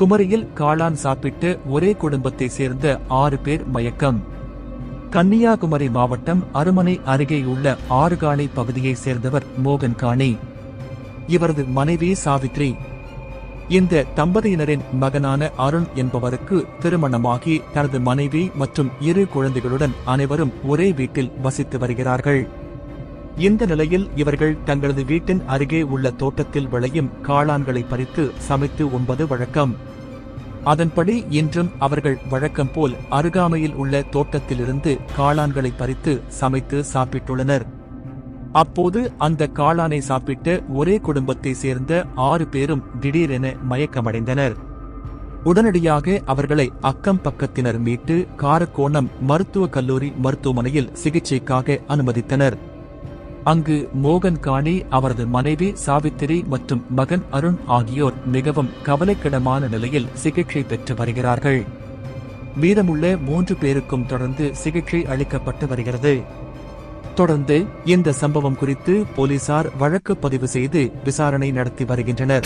குமரியில் காளான் சாப்பிட்டு ஒரே குடும்பத்தை சேர்ந்த ஆறு பேர் மயக்கம். கன்னியாகுமரி மாவட்டம் அருமனை அருகேயுள்ள ஆறுகாணி பகுதியைச் சேர்ந்தவர் மோகன் காணி இவரது மனைவி சாவித்ரி. இந்த தம்பதியினரின் மகனான அருண் என்பவருக்கு திருமணமாகி தனது மனைவி மற்றும் இரு குழந்தைகளுடன் அனைவரும் ஒரே வீட்டில் வசித்து வருகிறார்கள். இந்த நிலையில் இவர்கள் தங்களது வீட்டின் அருகே உள்ள தோட்டத்தில் விளையும் காளான்களை பறித்து சமைத்து உண்பது வழக்கம். அதன்படி இன்றும் அவர்கள் வழக்கம் போல் அருகாமையில் உள்ள தோட்டத்திலிருந்து காளான்களை பறித்து சமைத்து சாப்பிட்டுள்ளனர். அப்போது அந்த காளானை சாப்பிட்டு ஒரே குடும்பத்தை சேர்ந்த ஆறு பேரும் திடீரென மயக்கமடைந்தனர். உடனடியாக அவர்களை அக்கம் பக்கத்தினர் மீட்டு காரக்கோணம் மருத்துவக் கல்லூரி மருத்துவமனையில் சிகிச்சைக்காக அனுமதித்தனர். அங்கு மோகன் காணி அவரது மனைவி சாவித்திரி மற்றும் மகன் அருண் ஆகியோர் மிகவும் கவலைக்கிடமான நிலையில் சிகிச்சை பெற்று வருகிறார்கள். மீதமுள்ள மூன்று பேருக்கும் தொடர்ந்து சிகிச்சை அளிக்கப்பட்டு வருகிறது. தொடர்ந்து இந்த சம்பவம் குறித்து போலீசார் வழக்கு பதிவு செய்து விசாரணை நடத்தி வருகின்றனர்.